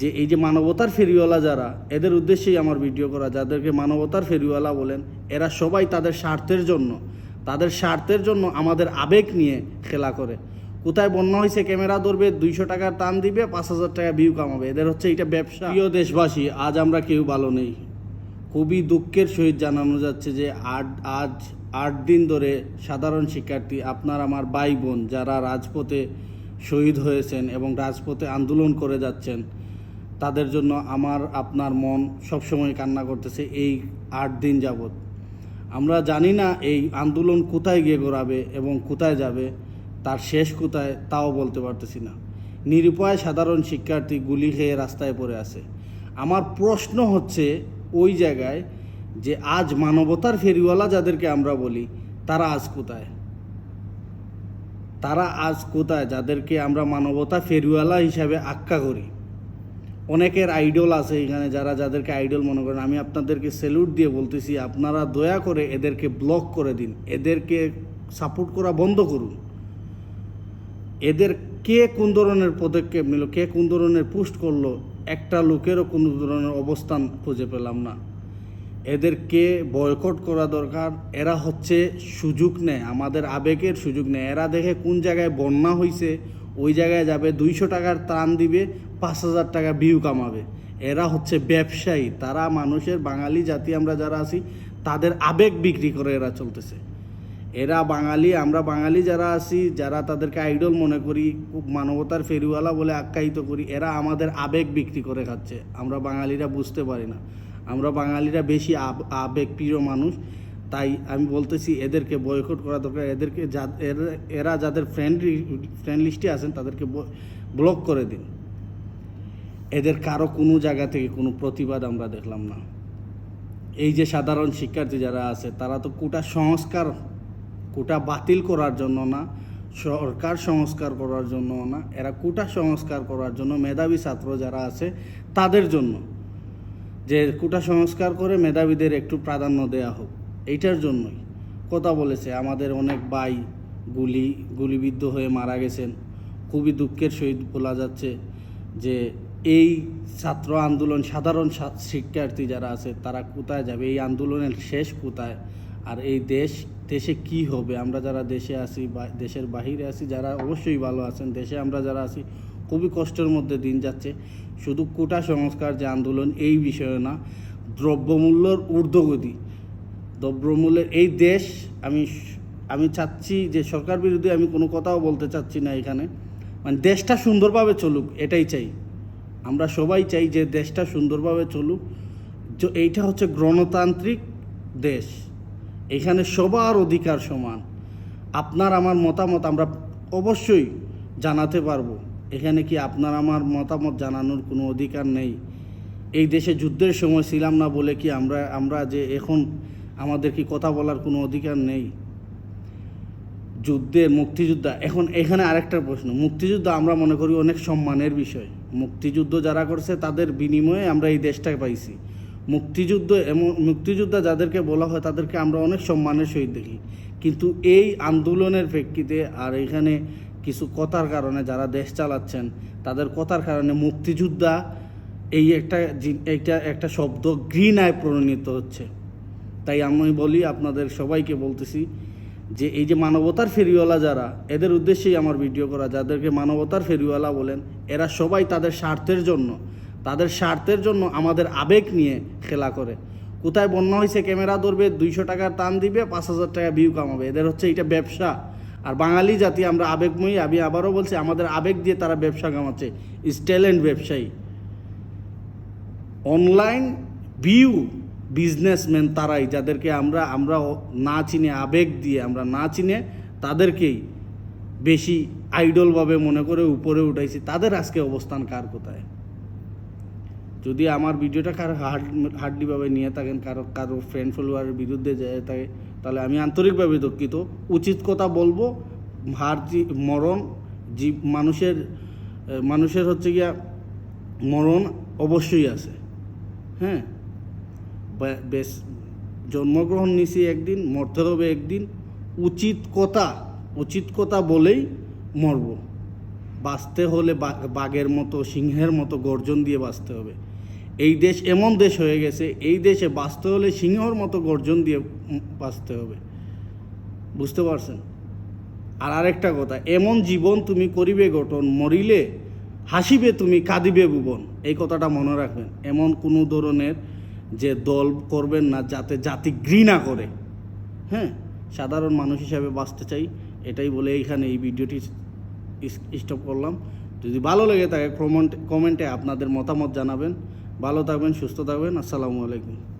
যে এই যে মানবতার ফেরিওয়ালা যারা, এদের উদ্দেশ্যেই আমার ভিডিও করা, যাদেরকে মানবতার ফেরিওয়ালা বলেন, এরা সবাই তাদের স্বার্থের জন্য, তাদের স্বার্থের জন্য আমাদের আবেগ নিয়ে খেলা করে। কোথায় বন্যা হয়েছে ক্যামেরা ধরবে, দুইশো টাকার টান দিবে, পাঁচ হাজার টাকা ভিউ কামাবে। এদের হচ্ছে এটা ব্যবসা। প্রিয় দেশবাসী, আজ আমরা কেউ ভালো নেই। খুবই দুঃখের সহিত জানানো যাচ্ছে যে আট, আজ আট দিন ধরে সাধারণ শিক্ষার্থী, আপনার আমার ভাই বোন যারা রাজপথে শহীদ হয়েছেন এবং রাজপথে আন্দোলন করে যাচ্ছেন তাদের জন্য আমার, আপনার মন সবসময় কান্না করতেছে এই আট দিন যাবৎ। আমরা জানি না এই আন্দোলন কোথায় গিয়ে গড়াবে এবং কোথায় যাবে, তার শেষ কোথায় তাও বলতে পারতেছি না। নিরুপায় সাধারণ শিক্ষার্থী গুলি খেয়ে রাস্তায় পড়ে আছে। আমার প্রশ্ন হচ্ছে ওই জায়গায় যে আজ মানবতার ফেরিওয়ালা যাদেরকে আমরা বলি, তারা আজ কোথায়? তারা আজ কোথায় যাদেরকে আমরা মানবতা ফেরিওয়ালা হিসাবে আখ্যা করি? অনেকের আইডল আছে এখানে যারা যাদেরকে আইডল মনে করেন। আমি আপনাদেরকে স্যালুট দিয়ে বলতেছি, আপনারা দয়া করে এদেরকে ব্লক করে দিন। এদেরকে সাপোর্ট করা বন্ধ করুন। এদের কে কোন ধরনের পদক্ষেপ নিল, কে কোন ধরনের পোস্ট করল, একটা লোকেরও কোনো ধরনের অবস্থান খুঁজে পেলাম না। এদেরকে বয়কট করা দরকার, এরা হচ্ছে সুযোগ নেয়, আমাদের আবেগের সুযোগ নেয়। এরা দেখে কোন জায়গায় বন্যা হয়েছে ওই জায়গায় যাবে, দুইশো টাকার ত্রাণ দিবে, পাঁচ হাজার টাকা ভিউ কামাবে। এরা হচ্ছে ব্যবসায়ী, তারা মানুষের বাঙালি জাতি আমরা যারা আছি, তাদের আবেগ বিক্রি করে এরা চলতেছে। এরা বাঙালি, আমরা বাঙালি যারা আছি, যারা তাদেরকে আইডল মনে করি, খুব মানবতার ফেরিওয়ালা বলে আখ্যায়িত করি, এরা আমাদের আবেগ বিক্রি করে খাচ্ছে। আমরা বাঙালিরা বুঝতে পারি না। আমরা বাঙালিরা বেশি আব- আবেগ প্রিয় মানুষ। তাই আমি বলতেছি, এদেরকে বয়কট করা দরকার। এদেরকে যা- এরা- যাদের ফ্রেন্ড ফ্রেন্ড লিস্টে আছেন, তাদেরকে ব্লক করে দিন। এদের কারও কোনো জায়গা থেকে কোনো প্রতিবাদ আমরা দেখলাম না। এই যে সাধারণ শিক্ষার্থী যারা আছে, তারা তো কোটা সংস্কার, কোটা বাতিল করার জন্য না, সরকার সংস্কার করার জন্য না, এরা কোটা সংস্কার করার জন্য মেধাবী ছাত্র যারা আছে, তাদের জন্য। যে কোটা সংস্কার করে মেধাবীদের একটু প্রাধান্য দেয়া হোক। এইটার জন্যই। কথা বলেছে, আমাদের অনেক ভাই গুলি, গুলিবিদ্ধ হয়ে মারা গেছেন। খুবই দুঃখের সহিত বলা যাচ্ছে যে এই ছাত্র আন্দোলন, সাধারণ শিক্ষার্থী যারা আছে, তারা কোথায় যাবে? এই আন্দোলনের শেষ কোথায়? আর এই দেশ, দেশে কি হবে? আমরা যারা দেশে আছি বা, দেশের বাহিরে আছি, যারা অবশ্যই ভালো আছেন। দেশে আমরা যারা আছি, খুবই কষ্টের মধ্যে দিন যাচ্ছে। শুধু কোটা সংস্কার যে আন্দোলন, এই বিষয়ে না, দ্রব্যমূল্যর ঊর্ধ্বগতি। দ্রব্যমূল্যের এই দেশ, আমি আমি চাচ্ছি যে সরকার বিরোধী আমি কোনো কথাও বলতে চাচ্ছি না এখানে। মানে দেশটা সুন্দরভাবে চলুক, এটাই চাই। আমরা সবাই চাই যে দেশটা সুন্দরভাবে চলুক। য- এইটা হচ্ছে গণতান্ত্রিক দেশ। এখানে সবার অধিকার সমান। আপনার আমার মতামত আমরা অবশ্যই জানাতে পারব। এখানে কি আপনার আমার মতামত জানানোর কোনো অধিকার নেই? এই দেশে যুদ্ধের সময় ছিলাম না বলে কি আমরা আমরা যে এখন আমাদের কি কথা বলার কোনো অধিকার নেই? যুদ্ধে মুক্তিযোদ্ধা, এখন এখানে আরেকটা প্রশ্ন। মুক্তিযুদ্ধ আমরা মনে করি অনেক সম্মানের বিষয়। মুক্তিযুদ্ধ যারা করছে, তাদের বিনিময়ে আমরা এই দেশটা পাইছি। মুক্তিযুদ্ধ এমন মুক্তিযোদ্ধা যাদেরকে বলা হয়, তাদেরকে আমরা অনেক সম্মানের সহিত দেখি। কিন্তু এই আন্দোলনের প্রেক্ষিতে আর এখানে কিছু কথার কারণে যারা দেশ চালাচ্ছেন, তাদের কথার কারণে মুক্তিযোদ্ধা এই একটা এইটা একটা শব্দ ঘৃণায় পরিণত হচ্ছে। তাই আমি বলি আপনাদের সবাইকে বলতেছি যে এই যে মানবতার ফেরিওয়ালা যারা, এদের উদ্দেশ্যেই আমার ভিডিও করা। যাদেরকে মানবতার ফেরিওয়ালা বলেন, এরা সবাই তাদের স্বার্থের জন্য, তাদের স্বার্থের জন্য আমাদের আবেগ নিয়ে খেলা করে। কোথায় বন্যা হয়েছে ক্যামেরা ধরবে, দুইশো টাকার টান দিবে, পাঁচ হাজার টাকা ভিউ কামাবে। এদের হচ্ছে এটা ব্যবসা। আর বাঙালি জাতি, আমরা আবেগময়ী, আমি আবারও বলছি, আমাদের আবেগ দিয়ে তারা ব্যবসা কামাচ্ছে। স্টেলেন্ট ব্যবসায়ী। অনলাইন ভিউ বিজনেসম্যান তারাই, যাদেরকে আমরা আমরা না চিনে, আবেগ দিয়ে আমরা না চিনে, তাদেরকেই বেশি আইডলভাবে মনে করে উপরে উঠাইছি। তাদের আজকে অবস্থান কার কোথায়? যদি আমার ভিডিওটা কারও হার্ড হার্ডলিভাবে নিয়ে থাকেন, কারও কারও ফ্রেন্ড ফলোয়ারের বিরুদ্ধে যায় থাকে, তাহলে আমি আন্তরিকভাবে দুঃখিত। উচিত কথা বলব, হার মরণ, জীব, মানুষের মানুষের হচ্ছে গিয়া মরণ অবশ্যই আছে। হ্যাঁ? বেশ জন্মগ্রহণ নিছি একদিন, মরতে হবে একদিন। উচিত কথা উচিত কথা বলেই মরব। বাঁচতে হলে বাঘের মতো, সিংহের মতো গর্জন দিয়ে বাঁচতে হবে। এই দেশ এমন দেশ হয়ে গেছে, এই দেশে বাঁচতে হলে সিংহর মতো গর্জন দিয়ে বাঁচতে হবে। বুঝতে পারছেন? আর আরেকটা কথা, এমন জীবন তুমি করিবে গঠন, মরিলে হাসিবে তুমি, কাঁদিবে ভুবন। এই কথাটা মনে রাখবেন। এমন কোনো ধরনের যে দল করবেন না যাতে জাতি ঘৃণা করে। হ্যাঁ? সাধারণ মানুষ হিসাবে বাঁচতে চাই, এটাই বলে এইখানে এই ভিডিওটি স্টপ করলাম। যদি ভালো লেগে থাকে কমেন্ট কমেন্টে আপনাদের মতামত জানাবেন। ভালো থাকবেন, সুস্থ থাকবেন। আসসালামু আলাইকুম।